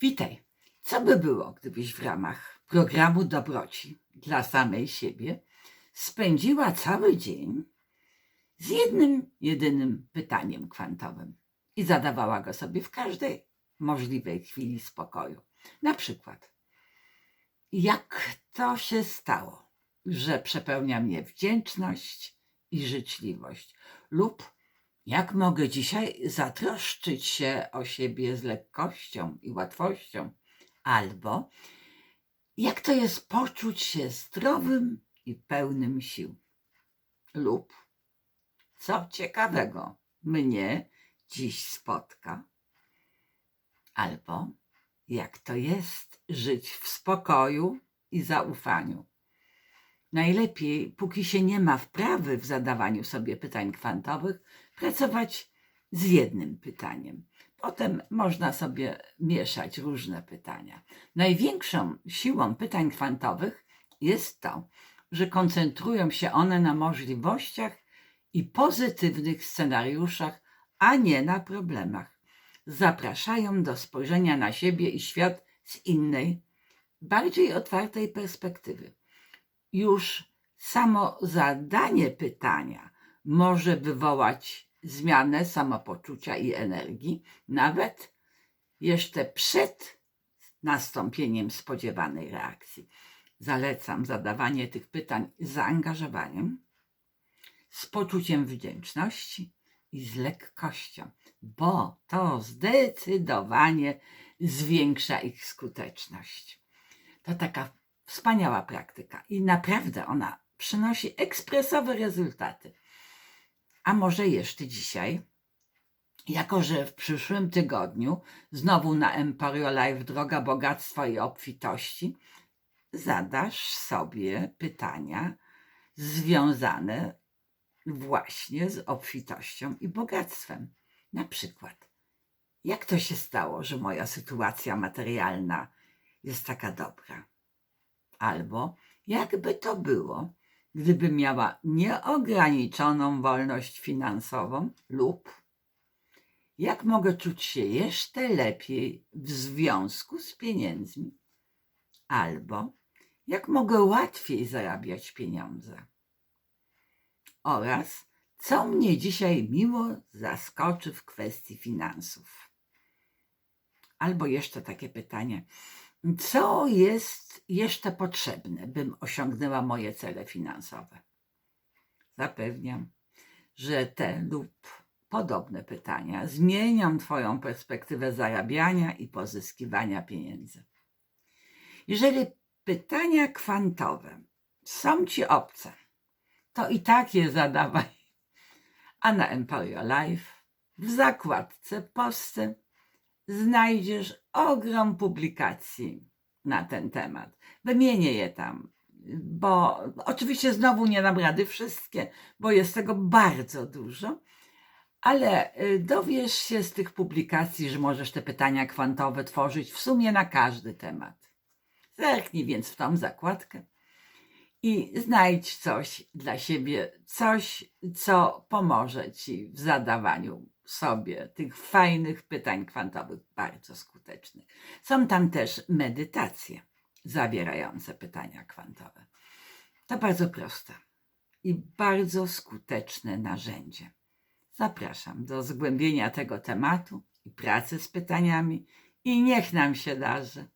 Witaj. Co by było, gdybyś w ramach programu dobroci dla samej siebie spędziła cały dzień z jednym, jedynym pytaniem kwantowym i zadawała go sobie w każdej możliwej chwili spokoju. Na przykład, jak to się stało, że przepełnia mnie wdzięczność i życzliwość? Lub jak mogę dzisiaj zatroszczyć się o siebie z lekkością i łatwością? Albo jak to jest poczuć się zdrowym i pełnym sił? Lub co ciekawego mnie dziś spotka? Albo jak to jest żyć w spokoju i zaufaniu? Najlepiej, póki się nie ma wprawy w zadawaniu sobie pytań kwantowych, pracować z jednym pytaniem. Potem można sobie mieszać różne pytania. Największą siłą pytań kwantowych jest to, że koncentrują się one na możliwościach i pozytywnych scenariuszach, a nie na problemach. Zapraszają do spojrzenia na siebie i świat z innej, bardziej otwartej perspektywy. Już samo zadanie pytania może wywołać zmianę samopoczucia i energii, nawet jeszcze przed nastąpieniem spodziewanej reakcji. Zalecam zadawanie tych pytań z zaangażowaniem, z poczuciem wdzięczności i z lekkością, bo to zdecydowanie zwiększa ich skuteczność. To taka wspaniała praktyka i naprawdę ona przynosi ekspresowe rezultaty. A może jeszcze dzisiaj, jako że w przyszłym tygodniu znowu na Emporio Live Droga Bogactwa i Obfitości zadasz sobie pytania związane właśnie z obfitością i bogactwem. Na przykład, jak to się stało, że moja sytuacja materialna jest taka dobra? Albo jakby to było, gdyby miała nieograniczoną wolność finansową, lub jak mogę czuć się jeszcze lepiej w związku z pieniędzmi, albo jak mogę łatwiej zarabiać pieniądze, oraz co mnie dzisiaj miło zaskoczy w kwestii finansów. Albo jeszcze takie pytanie, co jest jeszcze potrzebne, bym osiągnęła moje cele finansowe? Zapewniam, że te lub podobne pytania zmienią Twoją perspektywę zarabiania i pozyskiwania pieniędzy. Jeżeli pytania kwantowe są Ci obce, to i tak je zadawaj. A na Emporio Life w zakładce posty znajdziesz ogrom publikacji na ten temat. Wymienię je tam, bo oczywiście znowu nie dam rady wszystkie, bo jest tego bardzo dużo, ale y, dowiesz się z tych publikacji, że możesz te pytania kwantowe tworzyć w sumie na każdy temat. Zerknij więc w tą zakładkę i znajdź coś dla siebie, coś, co pomoże ci w zadawaniu sobie tych fajnych pytań kwantowych, bardzo skutecznych. Są tam też medytacje zawierające pytania kwantowe. To bardzo proste i bardzo skuteczne narzędzie. Zapraszam do zgłębienia tego tematu i pracy z pytaniami i niech nam się darzy.